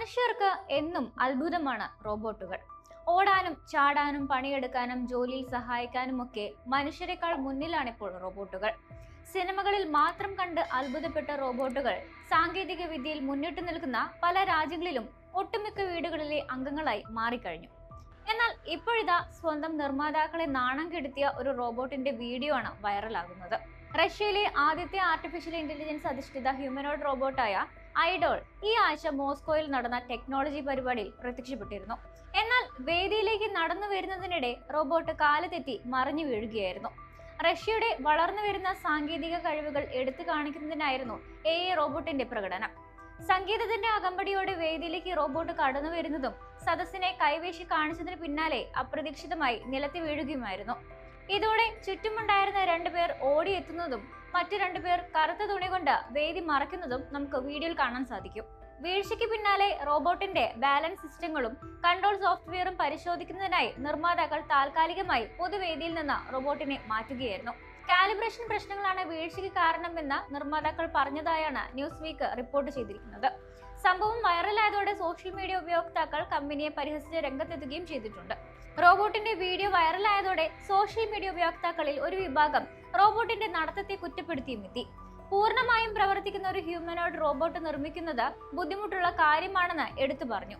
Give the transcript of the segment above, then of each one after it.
മനുഷ്യർക്ക് എന്നും അത്ഭുതമാണ് റോബോട്ടുകൾ. ഓടാനും ചാടാനും പണിയെടുക്കാനും ജോലിയിൽ സഹായിക്കാനുമൊക്കെ മനുഷ്യരെക്കാൾ മുന്നിലാണിപ്പോൾ റോബോട്ടുകൾ. സിനിമകളിൽ മാത്രം കണ്ട് അത്ഭുതപ്പെട്ട റോബോട്ടുകൾ സാങ്കേതിക വിദ്യയിൽ മുന്നിട്ട് നിൽക്കുന്ന പല രാജ്യങ്ങളിലും ഒട്ടുമിക്ക വീടുകളിലെ അംഗങ്ങളായി മാറിക്കഴിഞ്ഞു. എന്നാൽ ഇപ്പോഴിതാ സ്വന്തം നിർമ്മാതാക്കളെ നാണം കെടുത്തിയ ഒരു റോബോട്ടിന്റെ വീഡിയോ ആണ് വൈറലാകുന്നത്. റഷ്യയിലെ ആദ്യത്തെ ആർട്ടിഫിഷ്യൽ ഇന്റലിജൻസ് അധിഷ്ഠിത ഹ്യൂമനോയിഡ് റോബോട്ടായ ഐഡോൾ ഈ ആഴ്ച മോസ്കോയിൽ നടന്ന ടെക്നോളജി പരിപാടിയിൽ പ്രത്യക്ഷപ്പെട്ടിരുന്നു. എന്നാൽ വേദിയിലേക്ക് നടന്നു വരുന്നതിനിടെ റോബോട്ട് കാലത്തെത്തി മറിഞ്ഞു വീഴുകയായിരുന്നു. റഷ്യയുടെ വളർന്നു വരുന്ന സാങ്കേതിക കഴിവുകൾ എടുത്തു കാണിക്കുന്നതിനായിരുന്നു എ റോബോട്ടിന്റെ പ്രകടനം. സംഗീതത്തിന്റെ അകമ്പടിയോടെ വേദിയിലേക്ക് റോബോട്ട് കടന്നു വരുന്നതും സദസ്സിനെ കൈവേശി കാണിച്ചതിന് പിന്നാലെ അപ്രതീക്ഷിതമായി നിലത്തി വീഴുകയുമായിരുന്നു. ഇതോടെ ചുറ്റുമുണ്ടായിരുന്ന രണ്ടുപേർ ഓടിയെത്തുന്നതും മറ്റു രണ്ടുപേർ കറുത്ത തുണി കൊണ്ട് വേദി മറയ്ക്കുന്നതും നമുക്ക് വീഡിയോയിൽ കാണാൻ സാധിക്കും. വീഴ്ചയ്ക്ക് പിന്നാലെ റോബോട്ടിന്റെ ബാലൻസ് സിസ്റ്റങ്ങളും കൺട്രോൾ സോഫ്റ്റ്വെയറും പരിശോധിക്കുന്നതിനായി നിർമ്മാതാക്കൾ താൽക്കാലികമായി പൊതുവേദിയിൽ നിന്ന് റോബോട്ടിനെ മാറ്റുകയായിരുന്നു. കാലിബ്രേഷൻ പ്രശ്നങ്ങളാണ് വീഴ്ചയ്ക്ക് കാരണമെന്ന് നിർമ്മാതാക്കൾ പറഞ്ഞതായാണ് ന്യൂസ് വീക്ക് റിപ്പോർട്ട് ചെയ്തിരിക്കുന്നത്. സംഭവം വൈറലായതോടെ സോഷ്യൽ മീഡിയ ഉപയോക്താക്കൾ കമ്പനിയെ പരിഹസിച്ച് രംഗത്തെത്തുകയും ചെയ്തിട്ടുണ്ട്. റോബോട്ടിന്റെ വീഡിയോ വൈറലായതോടെ സോഷ്യൽ മീഡിയ ഉപയോക്താക്കളിൽ ഒരു വിഭാഗം റോബോട്ടിന്റെ നടത്തത്തെ കുറ്റപ്പെടുത്തിയും എത്തി. പൂർണമായും പ്രവർത്തിക്കുന്ന ഒരു ഹ്യൂമനോയിഡ് റോബോട്ട് നിർമ്മിക്കുന്നത് ബുദ്ധിമുട്ടുള്ള കാര്യമാണെന്ന് എടുത്തു പറഞ്ഞു.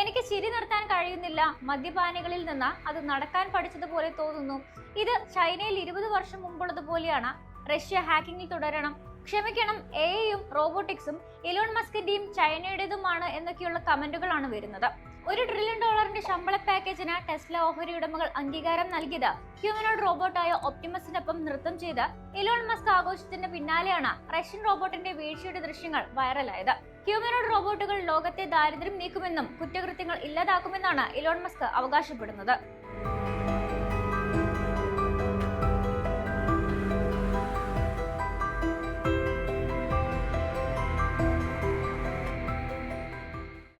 എനിക്ക് ചിരി നിർത്താൻ കഴിയുന്നില്ല. മദ്യപാനികളിൽ നിന്ന് അത് നടക്കാൻ പഠിച്ചതുപോലെ തോന്നുന്നു. ഇത് ചൈനയിൽ ഇരുപത് വർഷം മുമ്പുള്ളതുപോലെയാണ്. റഷ്യ ഹാക്കിങ്ങിൽ തുടരണം. ക്ഷമിക്കണം എയും റോബോട്ടിക്സും ഇലോൺ മസ്കിന്റെയും ചൈനയുടേതുമാണ് എന്നൊക്കെയുള്ള കമന്റുകളാണ് വരുന്നത്. ഒരു ട്രില്യൺ ഡോളറിന്റെ ശമ്പള പാക്കേജിന് ടെസ്ല ഓഹരി ഉടമകൾ അംഗീകാരം നൽകിയത് ഹ്യൂമനോഡ് റോബോട്ടായ ഒപ്റ്റിമസിനൊപ്പം നൃത്തം ചെയ്ത ഇലോൺ മസ്ക് ആഘോഷത്തിന്റെ പിന്നാലെയാണ് റഷ്യൻ റോബോട്ടിന്റെ വീഴ്ചയുടെ ദൃശ്യങ്ങൾ വൈറലായത്. ഹ്യൂമനോഡ് റോബോട്ടുകൾ ലോകത്തെ ദാരിദ്ര്യം നീക്കുമെന്നും കുറ്റകൃത്യങ്ങൾ ഇല്ലാതാക്കുമെന്നാണ് ഇലോൺ മസ്ക് അവകാശപ്പെടുന്നത്.